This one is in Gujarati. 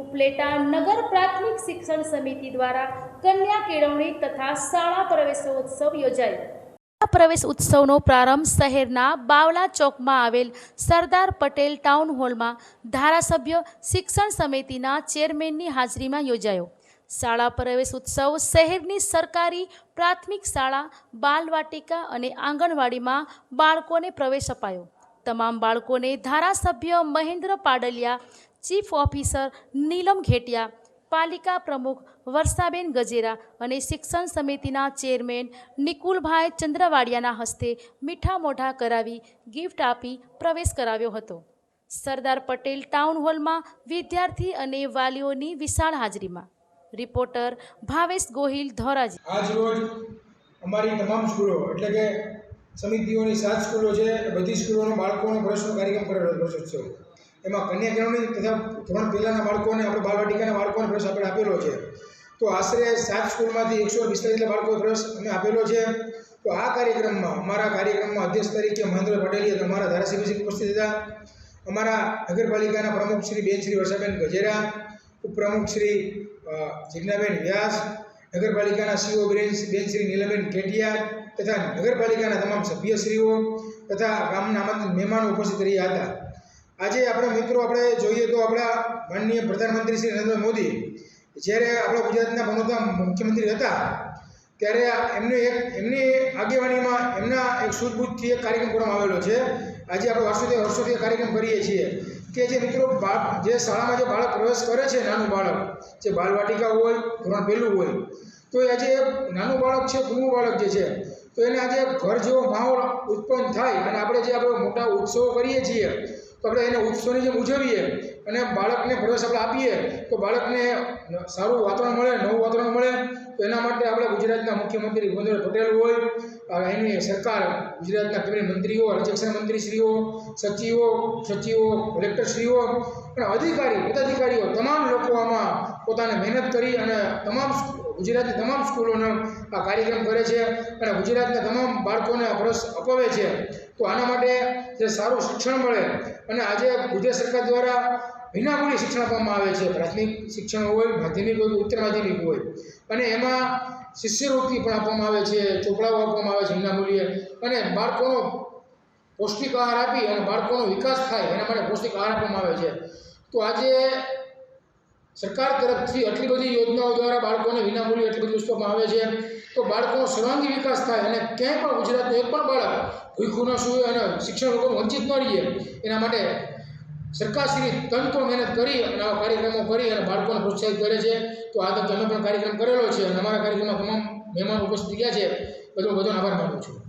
ઉપલેટા નગર પ્રાથમિક શિક્ષણ સમિતિ દ્વારા કન્યા કેળવણી તથા શાળા પ્રવેશોત્સવ યોજાયો. પ્રવેશ ઉત્સવનો પ્રારંભ શહેરના બાવલા ચોકમાં આવેલ સરદાર પટેલ ટાઉન હોલમાં ધારાસભ્ય શિક્ષણ સમિતિના ચેરમેનની હાજરીમાં યોજાયો. શાળા પ્રવેશ ઉત્સવ શહેરની સરકારી પ્રાથમિક શાળા, બાલવાટિકા અને આંગણવાડીમાં બાળકોને પ્રવેશ અપાયો. તમામ બાળકોને ધારાસભ્ય મહેન્દ્ર પાડલિયા ચીફ ઓફિસર નીલમ ઘેટિયા, પાલિકા પ્રમુખ વર્ષાબેન ગજેરા અને શિક્ષણ સમિતિના ચેરમેન નિકુલભાઈ ચંદ્રવાડિયાના હસ્તે મીઠા મોઢા કરાવી ગિફ્ટ આપી પ્રવેશ કરાવ્યો હતો. સરદાર પટેલ ટાઉન હોલમાં વિદ્યાર્થી અને વાલીઓની વિશાળ હાજરીમાં. રિપોર્ટર ભાવેશ ગોહિલ ધોરાજી. આજ અમારી તમામ સ્કૂલો, એટલે કે સમિતિઓની સાત સ્કૂલો છે બધી સ્કૂલોના બાળકોનો પ્રવેશનો કાર્યક્રમ કરેલો પ્રવેશોત્સવ એમાં કન્યા કેળવણી તથા ધોરણ પહેલાંના બાળકોને, આપણે બાળવાટિકાના બાળકોને પ્રવેશ આપણે આપેલો છે. તો આશરે સાત સ્કૂલમાંથી એકસો પિસ્તાલીસ બાળકોએ પ્રવેશ અમે આપેલો છે. તો આ કાર્યક્રમમાં, અમારા કાર્યક્રમમાં અધ્યક્ષ તરીકે મહેન્દ્ર પટેલે અમારા ધારાસભ્ય ઉપસ્થિત હતા. અમારા નગરપાલિકાના પ્રમુખ શ્રી બેન શ્રી વર્ષાબેન ગજેરા, ઉપપ્રમુખ શ્રી જિજ્ઞાબેન વ્યાસ, નગરપાલિકાના સીઓ બેન બેન શ્રી નીલબેન કેટિયા તથા નગરપાલિકાના તમામ સભ્યશ્રીઓ તથા ગામના આમંત્રિત મહેમાનો ઉપસ્થિત રહ્યા હતા. આજે આપણે મિત્રો આપણે જોઈએ તો આપણા માનનીય પ્રધાનમંત્રી શ્રી નરેન્દ્ર મોદી, જ્યારે આપણા ગુજરાતના બનોતા મુખ્યમંત્રી હતા, ત્યારે એમને એક, એમની આગેવાનીમાં એમના એક સૂઝબૂઝથી એક કાર્યક્રમ કરવામાં આવેલો છે. આજે આપણે વર્ષોથી વર્ષોથી કાર્યક્રમ કરીએ છીએ કે જે મિત્રો જે શાળામાં જે બાળક પ્રવેશ કરે છે, નાનું બાળક, જે બાલવાટિકા હોય, ધોરણ પહેલું હોય, તો એ આજે નાનું બાળક છે કૂણું બાળક જે છે, તો એને આજે ઘર જેવો માહોલ ઉત્પન્ન થાય અને આપણે જે આપણે મોટા ઉત્સવો કરીએ છીએ તો આપણે એને ઉત્સવની જેમ ઉજવીએ અને બાળકને પ્રવેશ આપણે આપીએ, તો બાળકને સારું વાતાવરણ મળે, નવું વાતાવરણ મળે, તો એના માટે આપણે ગુજરાતના મુખ્યમંત્રી ભૂપેન્દ્ર પટેલ હોય એની સરકાર, ગુજરાતના કેબિનેટ મંત્રીઓ રાજ્ય મંત્રીશ્રીઓ, સચિવો સચિવો, કલેક્ટરશ્રીઓ, અને અધિકારી, પદાધિકારીઓ, તમામ લોકો આમાં પોતાને મહેનત કરી અને તમામ ગુજરાતની તમામ સ્કૂલોનો આ કાર્યક્રમ કરે છે અને ગુજરાતના તમામ બાળકોને પ્રવેશ અપાવે છે. તો આના માટે જે સારું શિક્ષણ મળે અને આજે ગુજરાત સરકાર દ્વારા વિનામૂલ્ય શિક્ષણ આપવામાં આવે છે. પ્રાથમિક શિક્ષણ હોય, માધ્યમિક હોય ઉત્તર માધ્યમિક હોય. અને એમાં શિષ્યવૃત્તિ પણ આપવામાં આવે છે, ચોપડાઓ આપવામાં આવે છે વિનામૂલ્યે. અને બાળકોનો પૌષ્ટિક આહાર આપી અને બાળકોનો વિકાસ થાય એના માટે પૌષ્ટિક આહાર આપવામાં આવે છે. તો આજે સરકાર તરફથી આટલી બધી યોજનાઓ દ્વારા બાળકોને વિનામૂલ્યે એટલી બધી વસ્તુ આવે છે. તો બાળકોનો સર્વાંગી વિકાસ થાય અને ક્યાંય પણ ગુજરાતનું એક પણ બાળક ભૂખું ન સૂવે અને શિક્ષણ લોકો વંચિત ન રહીએ એના માટે સરકારશ્રી તંત્ર મહેનત કરી અને આવા કાર્યક્રમો કરી અને બાળકોને પ્રોત્સાહિત કરે છે. તો આ તો તમે પણ કાર્યક્રમ કરેલો છે અને અમારા કાર્યક્રમમાં તમામ મહેમાનો ઉપસ્થિત ગયા છે. બધો બધો આભાર માનું છું.